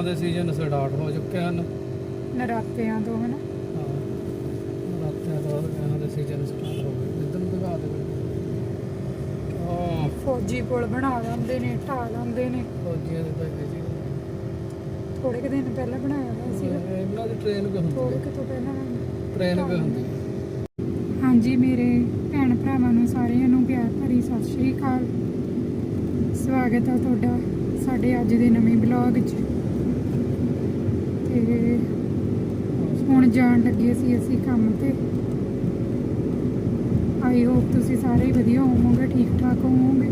ਵਿਆਹਾਂ ਦੇ season start ਹੋ ਚੁੱਕੇ ਹਨ। ਨਰਾਤਿਆਂ ਤੋਂ ਹਨਾ? ਹਾਂ ਰਾਤਾਂ ਤੋਂ ਵਿਆਹਾਂ ਦੇ ਸੀਜ਼ਨ ਸਟਾਰਟ ਹੋ ਗਏ। ਇਧਰ ਨੂੰ ਦਿਖਾ ਦੇ ਫੌਜੀ ਪੁਲ ਬਣਾ ਲੈਂਦੇ ਨੇ ਢਾ ਲੈਂਦੇ ਨੇ। ਫੌਜੀਆਂ ਦੇ ਤਾਂ ਜੀ ਥੋੜੇ ਕੁ ਦਿਨ ਪਹਿਲਾਂ ਬਣਾਇਆ ਹੋਇਆ ਸੀਗਾ। ਇਹਨਾਂ ਦੀ ਟ੍ਰੇਨ ਥੋੜੇ ਹੁੰਦੀ ਕੁ ਤੋਂ ਪਹਿਲਾਂ ਟ੍ਰੇਨ ਵੀ ਹੁੰਦੀ। ਹਾਂਜੀ ਮੇਰੇ ਭੈਣ ਭਰਾਵਾਂ ਨੂੰ ਸਾਰਿਆਂ ਨੂੰ ਪਿਆਰ ਭਰੀ ਸਤਿ ਸ਼੍ਰੀ ਅਕਾਲ। ਸਵਾਗਤ ਹੈ ਤੁਹਾਡਾ ਸਾਡੇ ਅੱਜ ਦੇ ਨਵੇਂ ਬਲੌਗ 'ਚ। ਤੇ ਹੁਣ ਜਾਣ ਲੱਗੇ ਸੀ ਅਸੀਂ ਕੰਮ ਤੇ। ਆਈ ਹੋਪ ਤੁਸੀਂ ਸਾਰੇ ਹੀ ਵਧੀਆ ਹੋਵੋਗੇ ਠੀਕ ਠਾਕ ਹੋਵੋਗੇ।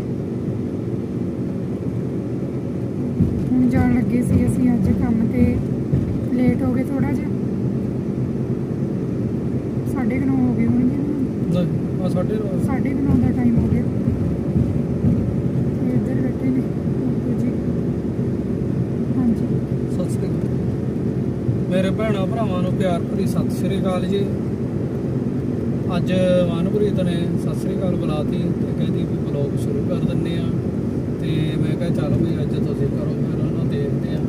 ਹੁਣ ਜਾਣ ਲੱਗੇ ਸੀ ਅਸੀਂ ਅੱਜ ਕੰਮ ਤੇ। ਲੇਟ ਹੋ ਗਏ ਥੋੜਾ ਜਿਹਾ। ਸਾਢੇ ਕੁ ਨੌ ਹੋ ਗਏ ਹੋਣਗੇ। ਨਾ। ਲੈ, ਆ ਸਾਡੇ ਸਾਢੇ ਕੁ ਨੌ ਦਾ ਟਾਈਮ ਹੋ ਗਿਆ ਤੇ ਇੱਧਰ ਬੈਠੇ ਨੇ ਬਾਪੂ ਜੀ ਹਾਂਜੀ ਸਤਿ ਸ੍ਰੀ ਅਕਾਲ ਮੇਰੇ ਭੈਣਾਂ ਭਰਾਵਾਂ ਨੂੰ ਪਿਆਰ ਭਰੀ ਸਤਿ ਸ੍ਰੀ ਅਕਾਲ ਜੀ। ਅੱਜ ਮਨਪ੍ਰੀਤ ਨੇ ਸਤਿ ਸ੍ਰੀ ਅਕਾਲ ਬੁਲਾਤੀ ਤੇ ਕਹਿੰਦੀ ਵੀ ਬਲੌਗ ਸ਼ੁਰੂ ਕਰ ਦਿੰਨੇ ਆ। ਤੇ ਮੈਂ ਕਿਹਾ ਚੱਲ ਵੀ ਅੱਜ ਤੁਸੀਂ ਕਰੋ ਫਿਰ ਉਹਨਾਂ ਦੇਖਦੇ ਆ।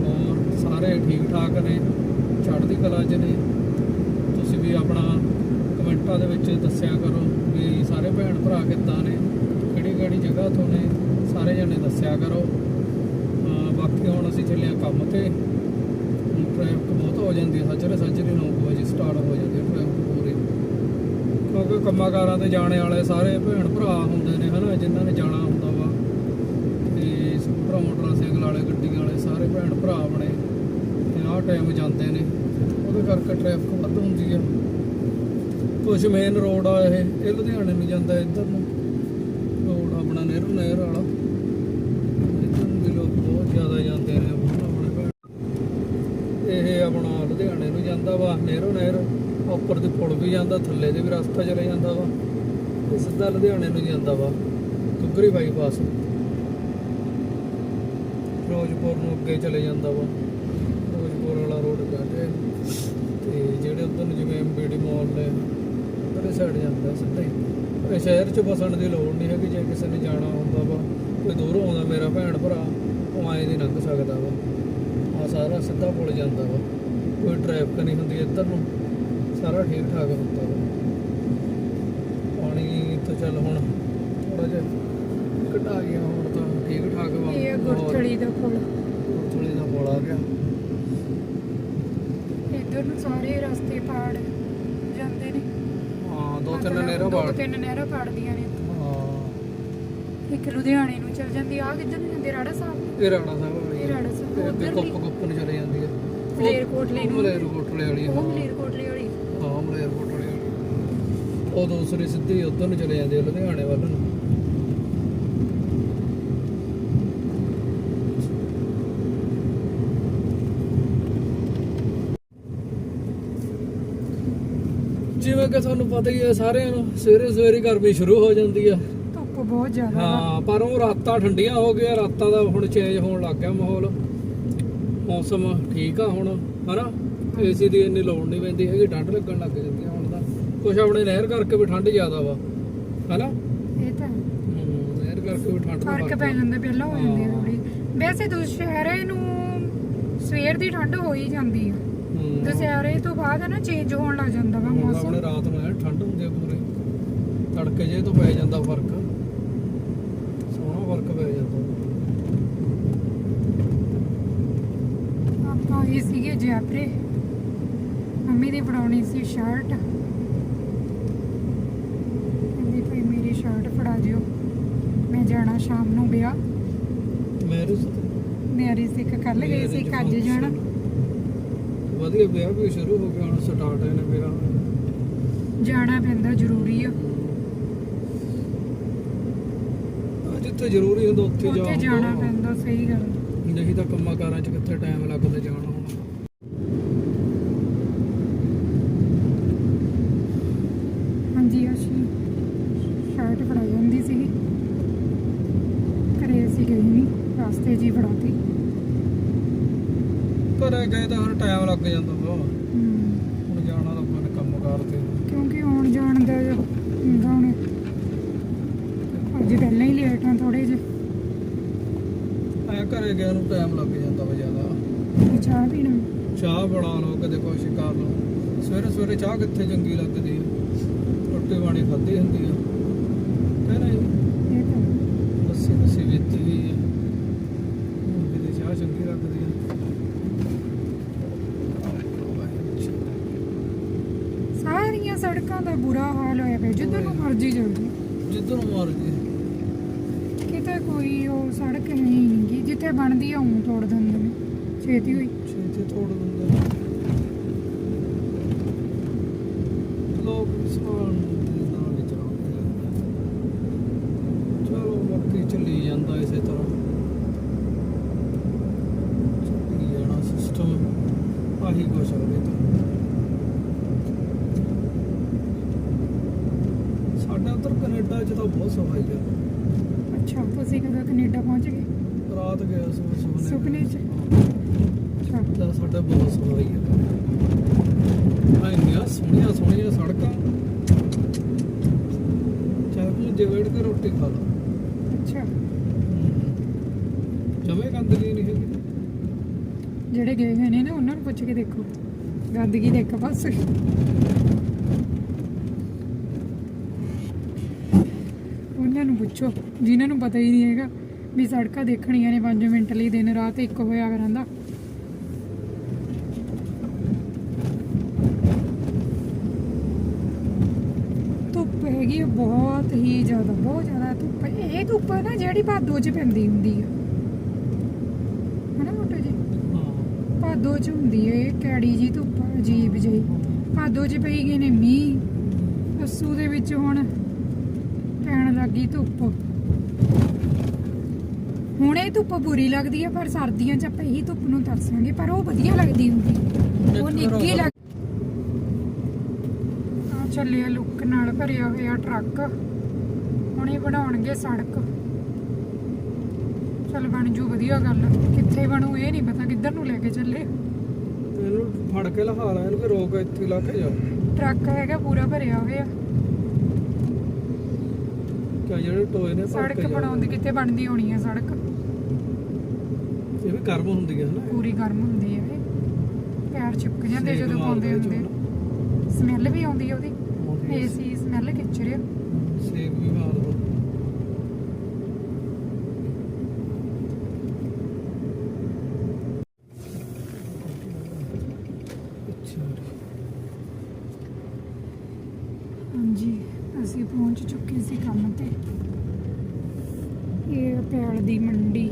ਹੋਰ ਸਾਰੇ ਠੀਕ ਠਾਕ ਨੇ, ਚੜ੍ਹਦੀ ਕਲਾ 'ਚ ਨੇ। ਤੁਸੀਂ ਵੀ ਆਪਣਾ ਕਮੈਂਟਾਂ ਦੇ ਵਿੱਚ ਦੱਸਿਆ ਕਰੋ ਵੀ ਸਾਰੇ ਭੈਣ ਭਰਾ ਕਿੱਦਾਂ ਨੇ ਕਿਹੜੀ ਕਿਹੜੀ ਜਗ੍ਹਾ ਤੋਂ ਨੇ, ਸਾਰੇ ਜਣੇ ਦੱਸਿਆ ਕਰੋ। ਬਾਕੀ ਹੁਣ ਅਸੀਂ ਚੱਲੇ ਹਾਂ ਕੰਮ ਤੇ। ਬਹੁਤ ਹੋ ਜਾਂਦੀ ਹੈ ਸੱਜਰੇ ਸੱਜਰੇ 9 ਵਜੇ ਸਟਾਰਟ ਹੋ ਜਾਂਦੀ ਹੈ ਟ੍ਰੈਫਿਕ ਪੂਰੀ। ਕਿਉਂਕਿ ਕੰਮਾਂ ਦੇ ਜਾਣੇ ਵਾਲੇ ਸਾਰੇ ਭੈਣ ਭਰਾ ਹੁੰਦੇ ਨੇ ਹਨਾ, ਜਿਨ੍ਹਾਂ ਨੇ ਜਾਣਾ ਹੁੰਦਾ ਵਾ। ਤੇ ਸਕੂਟਰ ਮੋਟਰਸਾਈਕਲ ਵਾਲੇ, ਗੱਡੀਆਂ ਵਾਲੇ ਸਾਰੇ ਭੈਣ ਭਰਾ ਆਪਣੇ ਤੇ ਆਹ ਟਾਈਮ ਜਾਂਦੇ ਨੇ। ਉਹਦੇ ਕਰਕੇ ਟ੍ਰੈਫਿਕ ਵੱਧ ਹੁੰਦੀ ਹੈ ਕੁਝ ਮੇਨ ਰੋਡ ਆ ਇਹ ਇਹ ਲੁਧਿਆਣੇ ਨੂੰ ਜਾਂਦਾ ਇੱਧਰ ਨੂੰ। ਰੋਡ ਆਪਣਾ ਨਹਿਰੂ ਨਹਿਰ ਵਾਲਾ ਇੱਧਰ ਨੂੰ ਵੀ ਲੋਕ ਬਹੁਤ ਜ਼ਿਆਦਾ ਜਾਂਦੇ ਨੇ ਆਪਣੇ ਆਪਣੇ ਭੈਣ ਇਹ ਆਪਣਾ ਲੁਧਿਆਣੇ ਨੂੰ ਜਾਂਦਾ ਵਾ ਨਹਿਰੂ ਨਹਿਰ ਉੱਪਰ ਦੀ ਪੁਲ ਵੀ ਜਾਂਦਾ, ਥੱਲੇ ਦੇ ਵੀ ਰਸਤਾ ਚਲੇ ਜਾਂਦਾ ਵਾ ਇਹ ਸਿੱਧਾ ਲੁਧਿਆਣੇ ਨੂੰ ਜਾਂਦਾ ਵਾ ਕੁਗਰੀ ਬਾਈਪਾਸ। ਫਿਰੋਜ਼ਪੁਰ ਨੂੰ ਅੱਗੇ ਚਲੇ ਜਾਂਦਾ ਵਾ, ਫਿਰੋਜ਼ਪੁਰ ਵਾਲਾ ਰੋਡ ਜਾਂਦੇ ਤੇ ਜਿਹੜੇ ਉਧਰ ਨੂੰ ਜਿਵੇਂ ਐਮਬੀਡੀ ਮਾਲ ਨੇ ਉਹਦੇ ਸਾਈਡ ਜਾਂਦਾ ਸਿੱਧਾ ਹੀ। ਇਹ ਸ਼ਹਿਰ 'ਚ ਫਸਣ ਦੀ ਲੋੜ ਨਹੀਂ ਹੈਗੀ, ਜੇ ਕਿਸੇ ਨੇ ਜਾਣਾ ਹੁੰਦਾ ਵਾ, ਕੋਈ ਦੂਰੋਂ ਆਉਂਦਾ ਮੇਰਾ ਭੈਣ ਭਰਾ, ਉਹ ਆਏ ਦੀ ਲੰਘ ਸਕਦਾ ਵਾ। ਆ ਸਾਰਾ ਸਿੱਧਾ ਪੁਲ ਜਾਂਦਾ ਵਾ, ਕੋਈ ਟ੍ਰੈਫਿਕ ਨਹੀਂ ਹੁੰਦੀ ਇੱਧਰ ਨੂੰ। ਸਾਰਾ ਠੀਕ ਠਾਕ ਹੁੰਦਾ ਪਾਣੀ ਤਾਂ ਚੱਲ ਹੁਣ ਥੋੜਾ ਜਿਹਾ ਘਟਾ ਗਿਆ ਹੁਣ ਤਾਂ ਠੀਕ ਠਾਕ ਵਾ। ਇਹ ਗੁਰਥੜੀ ਦਾ ਪੁਲ ਗੁਰਥਲੀ ਦਾ ਪੁਲ ਆ ਗਿਆ। ਇੱਧਰ ਨੂੰ ਸਾਰੇ ਰਸਤੇ ਪਾੜ ਜਾਂਦੇ ਨੇ। ਹਾਂ ਦੋ ਤਿੰਨ ਨਹਿਰਾਂ ਦੋ ਬਾੜ ਤਿੰਨ ਨਹਿਰਾਂ ਪਾੜਦੀਆਂ ਨੇ। ਹਾਂ। ਇੱਕ ਲੁਧਿਆਣੇ ਨੂੰ ਚਲ ਜਾਂਦੀ ਆ ਕਿੱਧਰ ਨੂੰ ਜਾਂਦੀ? ਰਾੜਾ ਸਾਹਿਬ ਇਹ ਰਾਣਾ ਸਾਹਿਬ ਵਾਲੀ ਇਹ ਰਾੜਾ ਸਾਹਿਬ ਉੱਧਰ ਕੁੱਪ ਵੀ ਕੁੱਪ ਨੂੰ ਚਲੇ ਜਾਂਦੀ ਹੈ ਮਲੇਰਕੋਟਲੇ ਨੂੰ। ਮਲੇਰਕੋਟਲੇ ਵਾਲੀ ਉਹ ਹਾਂ। ਮਲੇਰਕੋਟਲੇ ਵਾਲੀ ਹਾਂ ਮਲੇਰਕੋਟਲੇ ਵਾਲੀ ਉਹ ਦੂਸਰੀ ਸਿੱਧੀ ਉਧਰ ਨੂੰ ਚਲੇ ਜਾਂਦੀ ਹੈ ਲੁਧਿਆਣੇ ਵੱਲ ਨੂੰ। ਜਿਵੇਂ ਕਿ ਤੁਹਾਨੂੰ ਪਤਾ ਹੀ ਹੈ ਸਾਰਿਆਂ ਨੂੰ ਸਵੇਰੇ ਸਵੇਰੇ ਗਰਮੀ ਸ਼ੁਰੂ ਹੋ ਜਾਂਦੀ ਆ। ਧੁੱਪ ਬਹੁਤ ਜ਼ਿਆਦਾ। ਹਾਂ ਪਰ ਉਹ ਰਾਤਾਂ ਠੰਡੀਆਂ ਹੋ ਗਈਆਂ ਰਾਤਾਂ ਦਾ ਹੁਣ ਚੇਂਜ ਹੋਣ ਲੱਗ ਗਿਆ ਮਾਹੌਲ। ਮੌਸਮ ਠੀਕ ਆ ਹੁਣ ਹਨਾ? ਏਸੀ ਦੀ ਇੰਨੀ ਲੋੜ ਨਹੀਂ ਪੈਂਦੀ ਹੈਗੀ ਠੰਡ ਲੱਗਣ ਲੱਗ ਜਾਂਦੀ ਆ ਹੁਣ। ਕੁਛ ਆਪਣੇ ਨਹਿਰ ਕਰਕੇ ਵੀ ਠੰਡ ਜ਼ਿਆਦਾ ਵਾ। ਹਨਾ? ਇਹ ਤਾਂ ਹੈ। ਹਮ, ਨਹਿਰ ਕਰਕੇ ਵੀ ਠੰਡ ਦਾ ਫ਼ਰਕ ਪੈ ਜਾਂਦਾ ਪਹਿਲਾਂ ਹੋ ਜਾਂਦੀ ਹੈ। ਥੋੜੀ ਵੈਸੇ ਦੁਸ਼ਹਿਰੇ ਨੂੰ ਸਵੇਰ ਦੀ ਠੰਡ ਹੋ ਹੀ ਜਾਂਦੀ ਆ। ਹਮ, ਦੁਸ਼ਹਿਰੇ ਤੋਂ ਬਾਅਦ ਨਾ ਚੇਂਜ ਹੋਣ ਲੱਗ ਜਾਂਦਾ ਵਾ ਹੁਣ ਮੌਸਮ। ਆਪਣੇ ਰਾਤ ਨੂੰ ਐਨ ਠੰਡ ਹੁੰਦੀ ਆ ਪੂਰੀ। ਤੜਕੇ ਜੇ ਤੋਂ ਪੈ ਜਾਂਦਾ ਫ਼ਰਕ। ਸੋਹਣਾ ਫ਼ਰਕ ਪੈ ਜਾਂਦਾ। ਆਪਾਂ ਇਹ ਸੀਗੇ ਜੈਪਰੇ। ਮੰਮੀ ਦੀ ਬਣਾਉਣੀ ਸੀ ਸ਼ਰਟ ਕਹਿੰਦੀ ਭਾਈ ਮੇਰੀ ਸ਼ਰਟ ਫੜਾ ਦਿਓ ਮੈਂ ਜਾਣਾ ਸ਼ਾਮ ਨੂੰ ਵਿਆਹ। ਮੈਰਿਜ ਮੇਰੀ ਸੀ ਇੱਕ ਕੱਲ ਗਈ ਸੀ ਇੱਕ ਅੱਜ ਜਾਣਾ। ਵਧੀਆ ਵਿਆਹ ਵੀ ਸ਼ੁਰੂ ਹੋ ਗਿਆ ਹੁਣ ਸਟਾਰਟ ਹੈ ਨੇ ਮੇਰਾ ਜਾਣਾ ਪੈਂਦਾ ਜ਼ਰੂਰੀ ਆ। ਜਿੱਥੇ ਜ਼ਰੂਰੀ ਹੁੰਦਾ ਉੱਥੇ ਜਾਣਾ ਪੈਂਦਾ ਸਹੀ ਗੱਲ। ਨਹੀਂ ਤਾਂ ਕੰਮਾਂ ਕਾਰਾਂ 'ਚ ਕਿੱਥੇ ਟਾਈਮ ਲੱਗਦਾ ਜਾਣਾ ਹੁਣ ਹਾਂਜੀ ਅਸ਼ੀ ਸ਼ਰਟ ਫੜਾ ਜਾਂਦੀ ਸੀ ਘਰੇ ਅਸੀਂ ਗਈ ਨਹੀਂ ਰਸਤੇ 'ਚ ਹੀ ਫੜਾਤੀ ਘਰੇ ਗਏ ਤਾਂ ਹੁਣ ਟਾਈਮ ਲੱਗ ਜਾਂਦਾ ਵਾ। ਹੁਣ ਜਾਣਾ ਤਾਂ ਆਪਾਂ ਨੇ ਕੰਮ ਕਾਰ ਤੇ। ਕਿਉਂਕਿ ਆਉਣ ਜਾਣ ਦਾ ਹੁੰਦਾ ਹੁਣ। ਅੱਜ ਪਹਿਲਾਂ ਹੀ ਲੇਟ ਆ ਥੋੜੇ ਜਿਹੇ। ਘਰੇ ਗਿਆ ਨੂੰ ਟਾਈਮ ਲੱਗ ਜਾਂਦਾ ਵਾ ਜ਼ਿਆਦਾ। ਚਾਹ ਪੀਣਾ ਚਾਹ ਬਣਾ ਲਓ ਕਦੇ ਕੁਛ ਕਰ ਲਓ। ਸਵੇਰੇ ਸਵੇਰੇ ਚਾਹ ਕਿੱਥੇ ਚੰਗੀ ਲੱਗਦੀ ਆ? ਰੋਟੀ ਪਾਣੀ ਖਾਧੀ ਹੁੰਦੀ ਆ। ਕਹਿੰਦਾ ਜੀ ਇਹ ਤਾਂ ਲੱਸੀ ਲੱਸੀ ਵੇਚੀ ਹੋਈ ਆ ਹੁਣ ਕਿਤੇ ਚਾਹ ਚੰਗੀ ਲੱਗਦੀ ਆ ਸਾਰੀਆਂ ਦਾ ਬੁਰਾ ਹਾਲ ਹੋਇਆ ਪਿਆ ਜਿੱਧਰ ਨੂੰ ਮਰਜ਼ੀ ਜਾਓ ਜਿੱਧਰ ਨੂੰ ਮਰਜ਼ੀ। ਕਿਤੇ ਕੋਈ ਉਹ ਸੜਕ ਹੈ ਹੀ ਨਹੀਂਗੀ ਜਿੱਥੇ ਬਣਦੀ ਆ ਤੋੜ ਦਿੰਦੇ ਨੇ। ਛੇਤੀ ਹੋਈ। ਛੇਤੀ ਤੋੜ ਦਿੰਦੇ ਨੇ। ਲੋਕ ਸਵਾਲ ਨਾਲ ਆ। ਚਲੋ ਬਾਕੀ ਚੱਲੀ ਜਾਂਦਾ ਇਸੇ ਤਰ੍ਹਾਂ। ਚੱਲੀ ਜਾਣਾ ਸਿਸਟਮ ਆਹੀ ਕੁਛ ਹੋਵੇ ਤਾਂ ਸਾਡੇ ਉੱਧਰ ਕੈਨੇਡਾ 'ਚ ਤਾਂ ਬਹੁਤ ਸਫ਼ਾਈ ਆ ਅੱਛਾ ਤੁਸੀਂ ਕਦੋਂ ਕੈਨੇਡਾ ਪਹੁੰਚ ਗਏ? ਰਾਤ ਗਿਆ ਸੀ ਸੁਪਨੇ ਸੁਪਨੇ 'ਚ? ਅੱਛਾ। ਤਾਂ ਸਾਡਾ ਬਹੁਤ ਸਫ਼ਾਈ ਹੈ ਆ ਇੰਨੀਆਂ ਸੋਹਣੀਆਂ ਸੋਹਣੀਆਂ ਸੜਕਾਂ। ਚਾਹ ਤੂੰ ਜਵੇੜ ਕੇ ਰੋਟੀ ਖਾ ਲਾ। ਅੱਛਾ। ਜਮੇ ਗੰਦਗੀ ਨਹੀਂ ਹੈਗੀ। ਜਿਹੜੇ ਗਏ ਹੋਏ ਨੇ ਨਾ ਉਹਨਾਂ ਨੂੰ ਪੁੱਛ ਕੇ ਦੇਖੋ। ਗੰਦਗੀ ਦੇਖ ਬਸ। ਉਹਨਾਂ ਨੂੰ ਪੁੱਛੋ। ਜਿਨ੍ਹਾਂ ਨੂੰ ਪਤਾ ਹੀ ਨਹੀਂ ਹੈਗਾ ਵੀ ਸੜਕਾਂ ਦੇਖਣੀਆਂ ਨੇ 5 ਮਿੰਟ ਲਈ, ਦਿਨ ਰਾਤ ਇੱਕ ਹੋਇਆ ਕਰਾਂਦਾ ਧੁੱਪ ਹੈਗੀ ਬਹੁਤ ਹੀ ਜ਼ਿਆਦਾ, ਬਹੁਤ ਜ਼ਿਆਦਾ ਧੁੱਪ। ਇਹ ਧੁੱਪ ਨਾ ਜਿਹੜੀ ਭਾਦੋ 'ਚ ਪੈਂਦੀ ਹੁੰਦੀ ਆ। ਹਨਾ ਮੋਟੋ ਜੀ ਭਾਦੋ ਚ ਹੁੰਦੀ ਹੈ ਇਹ ਕੈੜੀ ਜੀ ਧੁੱਪ, ਅਜੀਬ ਜਿਹੀ। ਭਾਦੋ ਚ ਪਈ ਗਏ ਨੇ ਮੀਂਹ। ਅਸੂ ਦੇ ਵਿੱਚ ਹੁਣ ਪੈਣ ਲੱਗੀ ਧੁੱਪ। ਹੁਣ ਧੁੱਪ ਬੁਰੀ ਲੱਗਦੀ ਹੈ ਪਰ ਸਰਦੀਆਂ ਚ ਆਪਾਂ ਇਹੀ ਧੁੱਪ ਨੂੰ ਤਰਸਾਂਗੇ ਪਰ ਉਹ ਵਧੀਆ ਲੱਗਦੀ ਹੁੰਦੀ। ਉਹ ਨਿੱਗੀ। ਲੱਗ ਆ ਚੱਲਿਆ ਲੁੱਕ ਨਾਲ ਭਰਿਆ ਹੋਇਆ ਟਰੱਕ। ਹੁਣ ਬਣਾਉਣਗੇ ਸੜਕ। ਚੱਲ ਬਣ ਜੂ ਵਧੀਆ ਗੱਲ। ਕਿੱਥੇ ਬਣੂ ਇਹ ਨਹੀਂ ਪਤਾ ਕਿੱਧਰ ਨੂੰ ਲੈ ਕੇ ਚੱਲੇ? ਇਹਨੂੰ ਫੜ ਕੇ ਲਹਾ ਲੈ ਇਹਨੂੰ ਕਿ ਰੋਕ ਇੱਥੇ ਲਾ ਕੇ ਜਾ। ਟਰੱਕ ਹੈਗਾ ਪੂਰਾ ਭਰਿਆ ਹੋਇਆ। ਕਿ ਜਿਹੜੇ ਟੋਏ ਨੇ ਸੜਕ ਜਾ। ਬਣਾਉਂਦੀ ਕਿੱਥੇ ਬਣਦੀ ਹੋਣੀ ਹੈ ਸੜਕ? ਇਹ ਵੀ ਗਰਮ ਹੁੰਦੀ ਹੈ ਨਾ। ਪੂਰੀ ਗਰਮ ਹੁੰਦੀ ਹੈ ਇਹ। ਪੈਰ ਚਿਪਕ ਜਾਂਦੇ ਜਦੋਂ ਪਾਉਂਦੇ ਹੁੰਦੇ। ਸਮੈਲ ਵੀ ਆਉਂਦੀ ਹੈ ਉਹਦੀ। ਏਸੀ ਸਮੈਲ ਖਿੱਚ ਰਿਹਾ। ਸੇਕ ਵੀ ਮਾਰਦਾ ਅੱਛਾ ਹਾਂਜੀ ਅਸੀਂ ਪਹੁੰਚ ਚੁੱਕੇ ਸੀ ਕੰਮ ਤੇ ਇਹ ਆ ਪੈਲ ਦੀ ਮੰਡੀ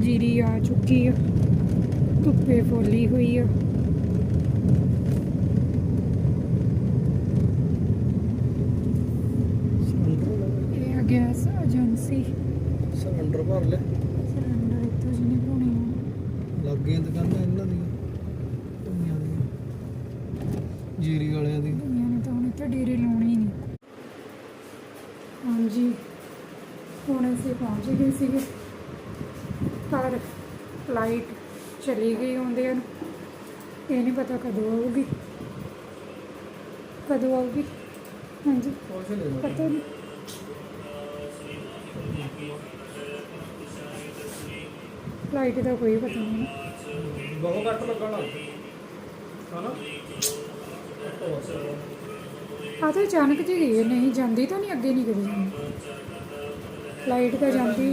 ਜੀਰੀ ਆ ਚੁੱਕੀ ਆ ਧੁੱਪੇ ਫੋਲੀ ਹੋਈ ਆ ਸਿਲੰਡਰ ਇਹ ਆ ਗੈਸ ਏਜੰਸੀ ਸਿਲੰਡਰ ਭਰ ਲੈ। ਸਿਲੰਡਰ ਇੱਥੋਂ ਜਿਹਨੇ ਭਰਾਉਣੇ ਆ। ਲੱਗ ਗਈਆਂ ਦੁਕਾਨਾਂ ਇਹਨਾਂ ਦੀਆਂ। ਧਨੀਆਂ ਦੀਆਂ। ਜੀਰੀ ਵਾਲਿਆਂ ਦੀ ਦੁਨੀਆ ਨੇ ਤਾਂ ਹੁਣ ਇੱਥੇ ਡੇਰੇ ਲਾਉਣੇ ਹੀ ਨਹੀਂ। ਹਾਂਜੀ। ਹੁਣ ਅਸੀਂ ਪਹੁੰਚ ਗਏ ਸੀਗੇ। ਪਰ ਲਾਈਟ ਚਲੀ ਗਈ ਆਉਂਦੇ ਨੂੰ। ਇਹ ਨਹੀਂ ਪਤਾ ਕਦੋਂ ਆਊਗੀ। ਕਦੋਂ ਆਊਗੀ? ਹਾਂਜੀ। ਪਤਾ ਨਹੀਂ। ਲਾਈਟ ਦਾ ਕੋਈ ਪਤਾ ਨਹੀਂ। ਬਹੁਤ ਘੱਟ ਲੱਗਣ ਲੱਗ ਹਨਾ? ਆ ਤਾਂ ਅਚਾਨਕ ਜਿਹੀ ਗਈ ਹੈ, ਨਹੀਂ ਜਾਂਦੀ ਤਾਂ ਨਹੀਂ ਅੱਗੇ ਨਹੀਂ ਕਰੀ ਜਾਂਦੀ ਲਾਈਟ ਤਾਂ ਜਾਂਦੀ।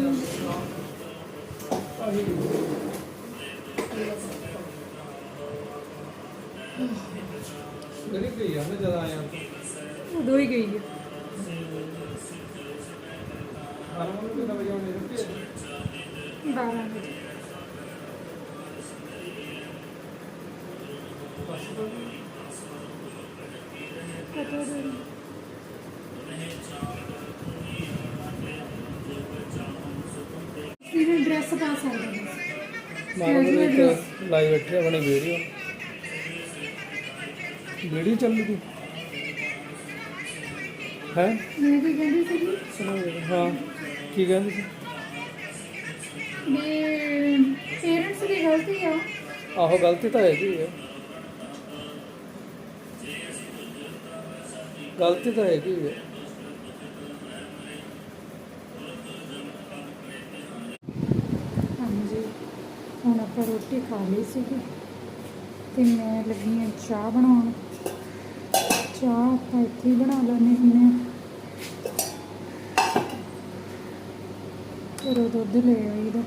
ਜਿਹੜੀ ਗਈ ਆ ਨਾ ਜਦ ਆਇਆ। ਉਦੋਂ ਹੀ ਗਈ ਹੈ। ਇਹਨੂੰ ਡਰੈਸ ਪਾ ਸਕਦੇ ਹਾਂ ਮਾਰੋ ਨੂੰ ਇੱਕ ਬੈਠੇ ਆਪਣੇ ਵੀਡੀਓ ਵੀਡੀਓ ਚੱਲ ਗਈ ਹੈ ਮੈਂ ਕੀ ਕਹਿੰਦੀ ਸੀ ਹਾਂ ਕੀ ਕਹਿੰਦੇ ਸੀ? ਆਹੋ ਗਲਤੀ ਤਾਂ ਹੈਗੀ ਆ। ਗਲਤੀ ਤਾਂ ਹੈਗੀ ਆ। ਹਾਂਜੀ ਹੁਣ ਆਪਾਂ ਰੋਟੀ ਖਾ ਲਈ ਸੀਗੀ ਤੇ ਮੈਂ ਲੱਗੀ ਹਾਂ ਚਾਹ ਬਣਾਉਣ। ਚਾਹ ਆਪਾਂ ਇੱਥੇ ਬਣਾ ਲੈਣੀ ਹੁੰਨੇ ਆ ਫਿਰ ਉਹ ਦੁੱਧ ਲੈ ਆਈਦਾ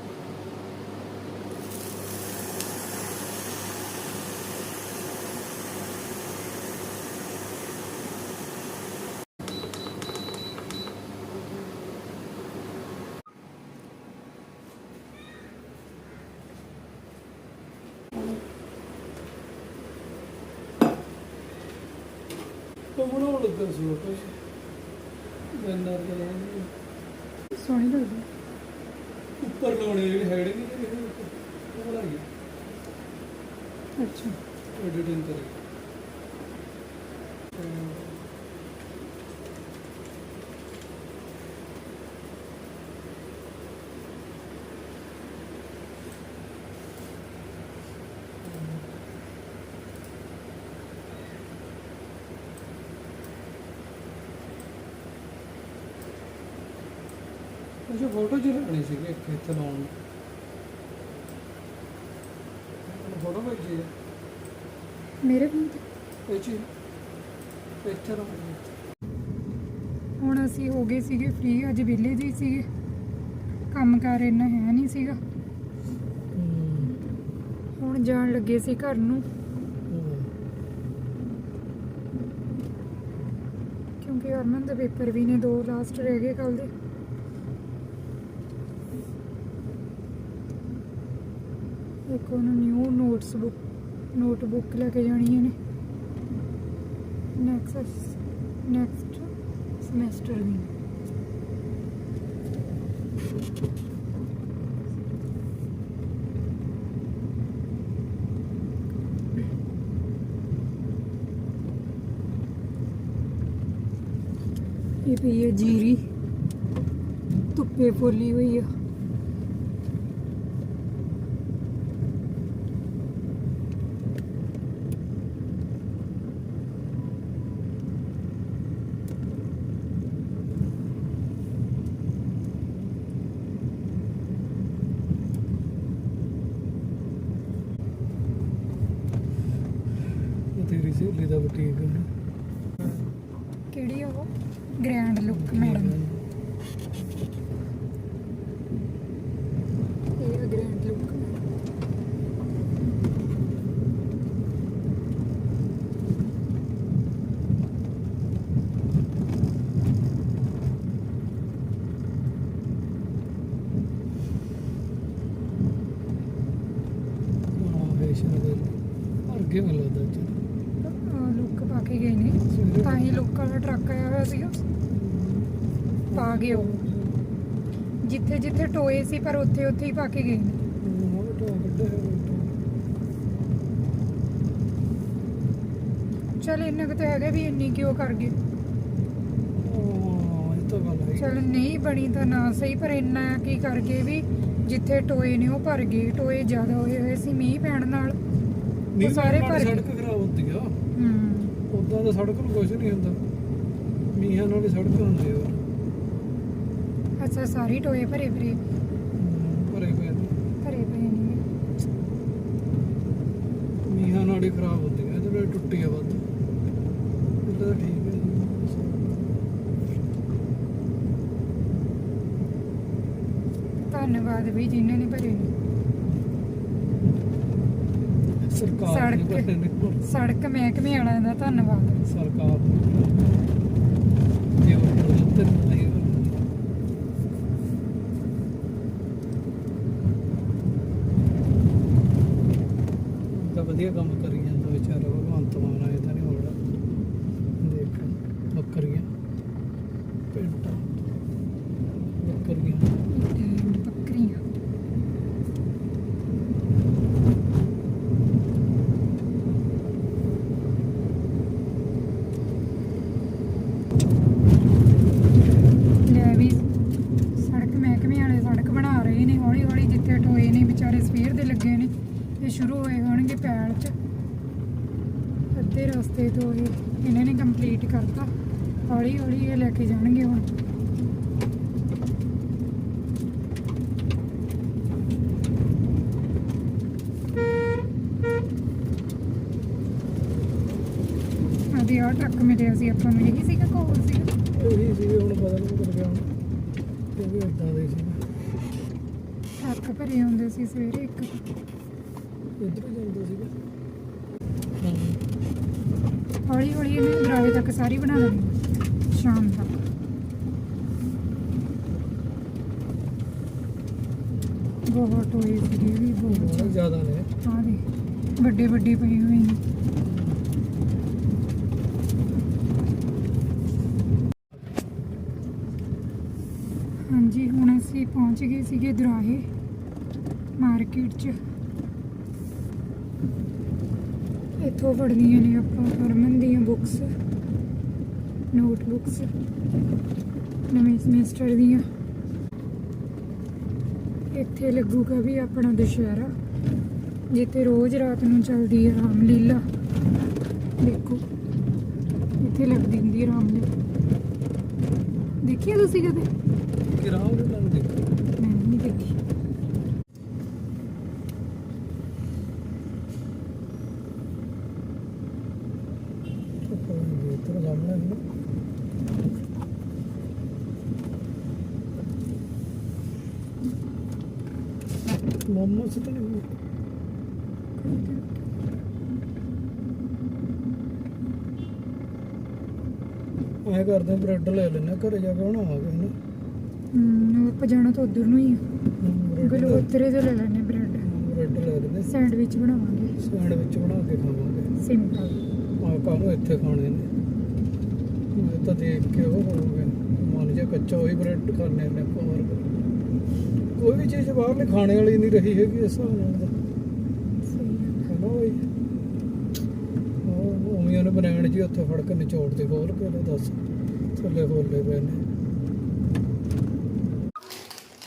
ਉਹ ਬਣਾਉਣ ਲੱਗਾ ਸੀ ਉਹ ਕੁਛ ਬੈਨਰ ਦੇ ਸੋਹਣੀ ਲੱਗਦੀ ਉੱਪਰ ਲਾਉਣੇ ਜਿਹੜੇ ਹੈਡ ਨਹੀਂ ਜਿਹੜੇ ਉਹ ਬਣਾਈ ਅੱਛਾ ਐਡੀਟਿੰਗ ਕਰੀ ਜੋ ਫੋਟੋ ਜਿਹੀ ਲੈਣੀ ਸੀ ਇੱਕ ਇੱਥੇ ਲਾਉਣ ਨੂੰ ਫੋਟੋ ਭੇਜੀ ਹੈ ਮੇਰੇ ਫੋਨ ਤੇ ਇਹ 'ਚ ਹੀ। ਇੱਥੇ ਲਾਉਣੀ ਹੁਣ ਅਸੀਂ ਹੋ ਗਏ ਸੀਗੇ ਫ੍ਰੀ ਅੱਜ ਵਿਹਲੇ ਜੀ ਸੀਗੇ। ਕੰਮਕਾਰ ਇੰਨਾ ਹੈ ਨਹੀਂ ਸੀਗਾ। ਹੁਣ ਜਾਣ ਲੱਗੇ ਸੀ ਘਰ ਨੂੰ। ਕਿਉਂਕਿ ਅਰਮਨ ਦੇ ਪੇਪਰ ਵੀ ਨੇ ਦੋ ਲਾਸਟ ਰਹਿ ਗਏ ਕੱਲ ਦੇ। ਇੱਕ ਉਹਨੂੰ ਨਿਊ ਨੋਟਸ ਬੁੱਕ ਨੋਟਬੁੱਕ ਲੈ ਕੇ ਜਾਣੀਆਂ ਨੇ। ਨੈਕਸਟ ਨੈਕਸਟ ਸਮੈਸਟਰ ਦੀ। ਇਹ ਪਈ ਹੈ ਜੀਰੀ। ਧੁੱਪੇ ਫੁੱਲੀ ਹੋਈ ਆ ਉਹ ਤੇਰੀ ਸਹੇਲੀ ਦਾ ਬੁਟੀਕ ਹੈ ਕਿਹੜੀ ਆ ਉਹ ਗ੍ਰੈਂਡ ਲੁੱਕ ਮੈਡਮ ਇਹ ਗ੍ਰੈਂਡ ਲੁੱਕ ਹਾਂ ਫੈਸ਼ਨ ਦੇ ਮੈਨੂੰ ਲੱਗਦਾ ਅੱਜ ਲੁੱਕ ਪਾ ਕੇ ਗਏ ਨੇ। ਤਾਂ ਹੀ ਲੁੱਕ ਵਾਲਾ ਟਰੱਕ ਆਇਆ ਹੋਇਆ ਸੀਗਾ। ਪਾ ਗਏ ਉਹ। ਜਿੱਥੇ ਜਿੱਥੇ ਟੋਏ ਸੀ ਪਰ ਉੱਥੇ ਉੱਥੇ ਹੀ ਪਾ ਕੇ ਗਏ ਨੇ। ਚਲ ਇੰਨਾ ਕੁ ਤਾਂ ਹੈਗਾ ਵੀ ਇੰਨੀ ਕਿਉਂ ਕਰ ਗਏ? ਉਹ ਇਹ ਤਾਂ ਗੱਲ ਹੈ ਚਲ ਨਹੀਂ ਬਣੀ ਤਾਂ ਨਾ ਸਹੀ ਪਰ ਇੰਨਾ ਕੀ ਕਰ ਗਏ ਵੀ ਜਿੱਥੇ ਟੋਏ ਨੇ ਉਹ ਭਰ ਗਏ। ਟੋਏ ਜ਼ਿਆਦਾ ਹੋਏ ਹੋਏ ਸੀ ਮੀਂਹ ਪੈਣ ਨਾਲ। ਨਹੀਂ ਸਾਰੇ ਭਰ ਗਏ। ਸੜਕ ਖਰਾਬ ਹੁੰਦੀ ਆ। ਹੂੰ। ਉਦਾਂ ਤਾਂ ਸੜਕ ਨੂੰ ਕੁਝ ਨਹੀਂ ਹੁੰਦਾ। ਮੀਂਹਾਂ ਨਾਲ ਹੀ ਸੜਕ ਹੁੰਦੀ ਆ। ਅੱਛਾ ਸਾਰੀ ਟੋਏ ਭਰੇ ਭਰੇ ਭਰੇ ਪਏ ਨੇ। ਭਰੇ ਪਏ ਨੇ। ਮੀਂਹਾਂ ਨਾਲ ਹੀ ਖਰਾਬ ਹੁੰਦੀ ਆ। ਇਹਦੇ ਨਾਲ ਟੁੱਟੀ ਆ ਵੱਧ। ਇਹਦਾ ਤਾਂ ਠੀਕ ਹੈ ਧੰਨਵਾਦ ਵੀ ਜਿਨ੍ਹਾਂ ਨੇ ਭਰੇ ਨੇ। ਸਰਕਾਰ ਨੇ ਸੜਕ। ਭਰੇ ਨੇ ਸੜਕ ਮਹਿਕਮੇ ਵਾਲਿਆਂ ਦਾ ਧੰਨਵਾਦ। ਸਰਕਾਰ ਜੇ ਉਹ ਪ੍ਰਦੂਤ ਨਹੀਂ ਤਾਂ ਵਧੀਆ ਕੰਮ ਕਰੀ ਹੌਲੀ ਹੌਲੀ ਇਹ ਲੈ ਕੇ ਜਾਣਗੇ ਹੁਣ। ਆਦੀ ਆ ਟਰੱਕ ਮਿਲਿਆ ਸੀ ਆਪਾਂ ਨੂੰ ਇਹੀ ਸੀਗਾ ਕੋਲ ਸੀਗਾ। ਉਹੀ ਸੀ ਹੁਣ ਪਤਾ ਨਹੀਂ ਕਿੱਥੇ ਗਿਆ ਤੇ ਵੀ ਉਦਾਂ ਦੇ ਸੀ ਟਰੱਕ ਭਰੇ ਹੁੰਦੇ ਸੀ ਸਵੇਰੇ ਇੱਕ। ਇੱਧਰ ਜਾਂਦਾ ਸੀਗਾ। ਹੌਲੀ ਹੌਲੀ ਇਹਨੇ ਦਰਾਵੇ ਤੱਕ ਸਾਰੀ ਬਣਾ ਲੈਣੀ ਸ਼ਾਮ ਬਹੁਤ ਹੋਏ ਸੀਗੇ ਵੀ ਬਹੁਤ। ਜ਼ਿਆਦਾ ਨੇ। ਆ ਦੇ ਵੱਡੇ ਵੱਡੇ ਪਏ ਹੋਏ ਨੇ। ਹਾਂਜੀ ਹੁਣ ਅਸੀਂ ਪਹੁੰਚ ਗਏ ਸੀਗੇ ਦਰਾਹੇ ਮਾਰਕੀਟ 'ਚ। ਇੱਥੋਂ ਫੜਨੀਆਂ ਨੇ ਆਪਾਂ ਹਰਮਨ ਦੀਆਂ ਬੁੱਕਸ ਨੋਟਬੁੱਕਸ ਨਵੇਂ ਸਮੈਸਟਰ ਦੀਆਂ। ਇੱਥੇ ਲੱਗੂਗਾ ਵੀ ਆਪਣਾ ਦੁਸ਼ਹਿਰਾ, ਜਿੱਥੇ ਰੋਜ਼ ਰਾਤ ਨੂੰ ਚੱਲਦੀ ਹੈ ਰਾਮਲੀਲਾ। ਦੇਖੋ, ਇੱਥੇ ਲੱਗਦੀ ਹੁੰਦੀ ਹੈ ਰਾਮਲੀਲਾ। ਦੇਖਿਆ ਤੁਸੀਂ ਕਦੇ? ਕਿਰਾਮ ਦੇ ਦੇਖੋ ਮੈਂ ਨਹੀਂ ਦੇਖੀ ਇੱਧਰ ਸਾਹਮਣੇ ਹੈ ਨਾ ਮੋਮੋਸ ਤਾਂ ਨਹੀਂ ਆਏ ਕਰਦੇ ਬ੍ਰੈਡ ਲੈ ਲੈਣਾ ਘਰੇ ਜਾ ਕੇ ਬਣਾਵਾਂਗੇ ਹਨਾ। ਹਮ ਆਪਾਂ ਜਾਣਾ ਤਾਂ ਉਧਰ ਨੂੰ ਹੀ ਆ। ਬ੍ਰੈਡ। ਗਲੋਤਰੇ ਤੋਂ ਲੈ ਲੈਣੇ ਬ੍ਰੈਡ। ਬ੍ਰੈਡ ਲੈ ਲੈਣੇ ਸੈਂਡਵਿਚ ਬਣਾਵਾਂਗੇ। ਸੈਂਡਵਿਚ ਬਣਾ ਕੇ ਖਾਵਾਂਗੇ। ਸਿੰਪਲ। ਆ ਕਾਹਨੂੰ ਇੱਥੇ ਖਾਣੇ ਨੇ। ਮੈਂ ਤਾਂ ਦੇਖ ਕੇ ਉਹ ਹੋ ਗਿਆ। ਮਨ ਜਿਹਾ ਕੱਚਾ ਹੋਈ ਬ੍ਰੈਡ ਖਾਣੇ ਨੇ ਪਾਵਰ ਕੋਈ ਵੀ ਚੀਜ਼ ਬਾਹਰਲੇ ਖਾਣੇ ਵਾਲੀ ਨਹੀਂ ਰਹੀ ਹੈਗੀ ਇਸ ਹਿਸਾਬ ਨਾਲ ਹਨਾ ਬਈ। ਉਹ ਉਮੀਆਂ ਨੇ ਬ੍ਰਾਂਡ ਜੀ ਉੱਥੇ ਫੜ ਕੇ ਨਿਚੋੜ ਤੇ ਖੋਲ ਕੇ ਲੈ ਦੱਸ ਥੱਲੇ ਖੋਲੇ ਪਏ ਨੇ।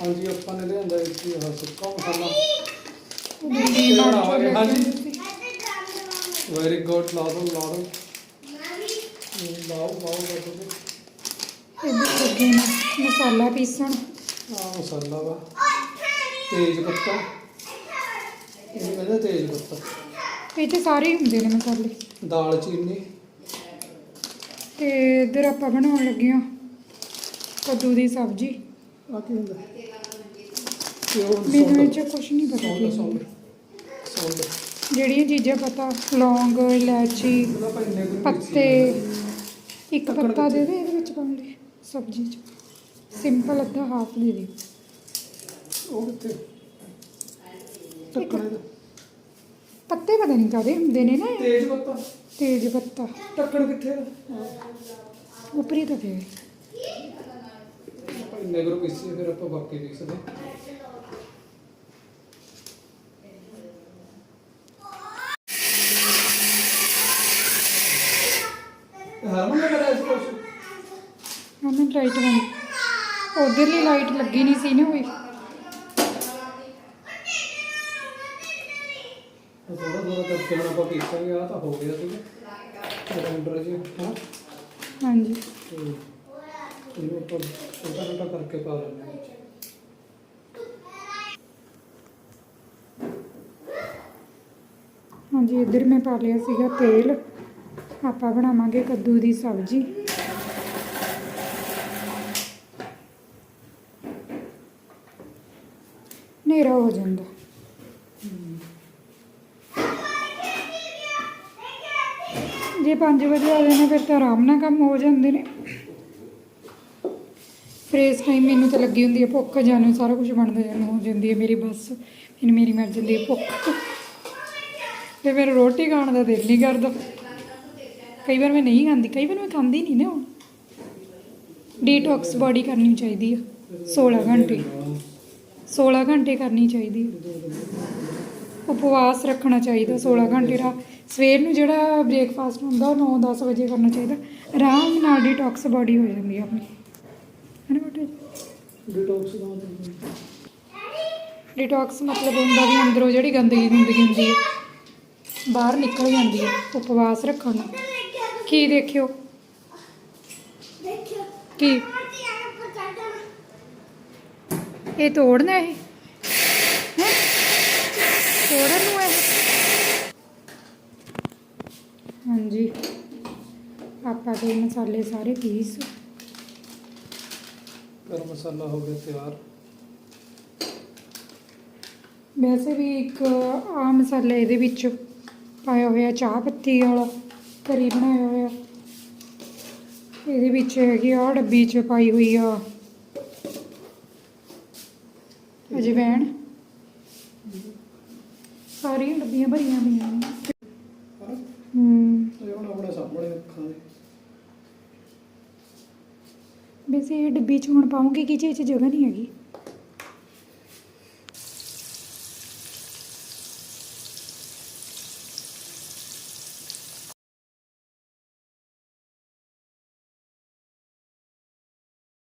ਹਾਂਜੀ ਆਪਾਂ ਨੇ ਲਿਆਂਦਾ ਇੱਕ ਹੀ ਆਹ ਸੁੱਕਾ ਮਸਾਲਾ। ਹਾਂਜੀ। ਵੈਰੀ ਗੁੱਡ ਲਾ ਦੋ ਲਾ ਦੋ। ਲਾਓ ਲਾਓ ਲਾਓ ਮਸਾਲਾ ਪੀਸਣ। ਆ ਮਸਾਲਾ ਵਾ। ਤੇਜ ਪੱਤਾ। ਇਹ ਕਹਿੰਦੇ ਤੇਜ ਪੱਤਾ। ਇਹ 'ਚ ਸਾਰੇ ਹੀ ਹੁੰਦੇ ਨੇ ਮਸਾਲੇ। ਦਾਲ ਚੀਨੀ। ਤੇ ਇੱਧਰ ਆਪਾਂ ਬਣਾਉਣ ਲੱਗੇ ਆ ਕੱਦੂ ਦੀ ਸਬਜ਼ੀ। ਆ ਕੀ ਹੁੰਦਾ? ਮੈਨੂੰ ਇਹ 'ਚ ਕੁਝ ਨਹੀਂ ਪਤਾ ਕੀ ਹੁੰਦਾ। ਜਿਹੜੀਆਂ ਚੀਜ਼ਾਂ ਪਤਾ ਲੌਂਗ ਇਲਾਇਚੀ ਪੱਤੇ ਇੱਕ ਪੱਤਾ ਦੇ ਦੇ ਇਹਦੇ ਵਿੱਚ ਪਾਉਣ ਲਈ ਸਬਜ਼ੀ 'ਚ। ਸਿੰਪਲ ਅੱਧਾ ਹਾਫ ਦੇ ਦੇ। ਉਹ ਕਿੱਥੇ? ਟੱਕਣੇ ਦਾ। ਪੱਤੇ ਪਤਾ ਨਹੀਂ ਕਾਦੇ ਹੁੰਦੇ ਨੇ ਨਾ ਇਹ। ਤੇਜ ਪੱਤਾ। ਤੇਜ ਪੱਤਾ। ਟੱਕਣ ਕਿੱਥੇ ਦਾ ਉਪਰੀ ਤਾਂ ਦੇ ਭਾਈ ਨੇ ਗਰੁੱਪ ਪੀਸੀ ਫਿਰ ਆਪਾਂ ਬਾਕੀ ਪੀਸਦੇ ਹਰਮਨ ਨੇ ਕਰਿਆ ਇਸ ਕੁਛ? ਲਾਈਟ ਬੰਦ ਉਧਰਲੀ ਲਾਈਟ ਲੱਗੀ ਨਹੀਂ ਸੀ ਨਾ ਹੋਈ ਥੋੜਾ ਥੋੜਾ ਕਰਕੇ ਹੁਣ ਆਪਾਂ ਪੀਸਾਂਗੇ ਆ ਤਾਂ ਹੋ ਗਿਆ ਸੀਗਾ। ਗ੍ਰਾਈਂਡਰ ਜੀ ਹਾਂ। ਹਾਂਜੀ। ਇਹਨੂੰ ਆਪਾਂ ਛੋਟਾ ਛੋਟਾ ਕਰਕੇ ਪਾ ਲੈਂਦੇ ਹਾਂ। ਵਿੱਚ ਹਾਂਜੀ ਇੱਧਰ ਮੈਂ ਪਾ ਲਿਆ ਸੀਗਾ ਤੇਲ। ਆਪਾਂ ਬਣਾਵਾਂਗੇ ਕੱਦੂ ਦੀ ਸਬਜ਼ੀ। ਹਨੇਰਾ ਹੋ ਜਾਂਦਾ। ਜੇ 5 ਵਜੇ ਆ ਜਾਣਾ, ਫਿਰ ਤਾਂ ਆਰਾਮ ਨਾਲ ਕੰਮ ਹੋ ਜਾਂਦੇ ਨੇ। ਫਿਰ ਇਸ ਟਾਈਮ ਮੈਨੂੰ ਤਾਂ ਲੱਗੀ ਹੁੰਦੀ ਹੈ ਭੁੱਖ ਜਾਨੂੰ ਸਾਰਾ ਕੁਝ ਬਣਦਾ ਜਾਨੂੰ ਹੋ ਜਾਂਦੀ ਹੈ ਮੇਰੀ ਬਸ। ਮੈਨੂੰ ਮੇਰੀ ਮਰ ਜਾਂਦੀ ਹੈ ਭੁੱਖ। ਤੇ ਮੇਰਾ ਰੋਟੀ ਖਾਣ ਦਾ ਦਿਲ ਨਹੀਂ ਕਰਦਾ। ਕਈ ਵਾਰ ਮੈਂ ਨਹੀਂ ਖਾਂਦੀ, ਕਈ ਵਾਰ ਮੈਂ ਖਾਂਦੀ ਨਹੀਂ ਨਾ। ਹੁਣ ਡੀਟੌਕਸ ਬਾਡੀ ਕਰਨੀ ਚਾਹੀਦੀ ਆ 16 ਘੰਟੇ। 16 ਘੰਟੇ ਕਰਨੀ ਚਾਹੀਦੀ। ਉਪਵਾਸ ਰੱਖਣਾ ਚਾਹੀਦਾ 16 ਘੰਟੇ ਦਾ। ਸਵੇਰ ਨੂੰ ਜਿਹੜਾ ਬ੍ਰੇਕਫਾਸਟ ਹੁੰਦਾ ਉਹ 9-10 ਵਜੇ ਕਰਨਾ ਚਾਹੀਦਾ। ਆਰਾਮ ਨਾਲ ਡੀਟੌਕਸ ਬਾਡੀ ਹੋ ਜਾਂਦੀ ਆ ਆਪਣੀ। ਹੈ ਨਾ ਬੇਟੇ? ਡਿਟੌਕਸ ਦਾ ਮਤਲਬ ਡੀਟੌਕਸ ਮਤਲਬ ਹੁੰਦਾ ਵੀ ਅੰਦਰੋਂ ਜਿਹੜੀ ਗੰਦਗੀ ਗੁੰਦਗੀ ਹੁੰਦੀ ਹੈ ਬਾਹਰ ਨਿਕਲ ਜਾਂਦੀ ਹੈ ਉਪਵਾਸ ਰੱਖਣ ਨਾਲ। ਕੀ ਦੇਖਿਓ? ਦੇਖਿਓ। ਕੀ? ਇਹ ਤੋੜਨਾ ਇਹ? ਤੋੜਨ ਨੂੰ ਇਹ? ਹਾਂਜੀ। ਪਾ ਕੇ ਮਸਾਲੇ ਸਾਰੇ ਪੀਸ। ਗਰਮ ਮਸਾਲਾ ਹੋ ਗਿਆ ਤਿਆਰ। ਵੈਸੇ ਵੀ ਇੱਕ ਆ ਮਸਾਲਾ ਇਹਦੇ ਵਿੱਚ ਪਾਇਆ ਹੋਇਆ ਚਾਹ ਪੱਤੀ ਵਾਲਾ ਕਰੀ ਬਣਾਇਆ ਹੋਇਆ। ਇਹਦੇ ਵਿੱਚ ਹੈਗੀ ਆ ਡੱਬੀ 'ਚ ਪਾਈ ਹੋਈ ਆ ਅਜਵੈਣ ਸਾਰੀਆਂ ਡੱਬੀਆਂ ਭਰੀਆਂ ਪਈਆਂ ਨੇ। ਹੂੰ। ਇਹ ਹੁਣ ਆਪਣੇ ਸਾਹਮਣੇ ਦੇ ਵੈਸੇ ਇਹ ਡੱਬੀ 'ਚ ਹੁਣ ਪਾਉਂਗੀ ਕਿ 'ਚ ਜਗ੍ਹਾ ਨਹੀਂ ਹੈਗੀ?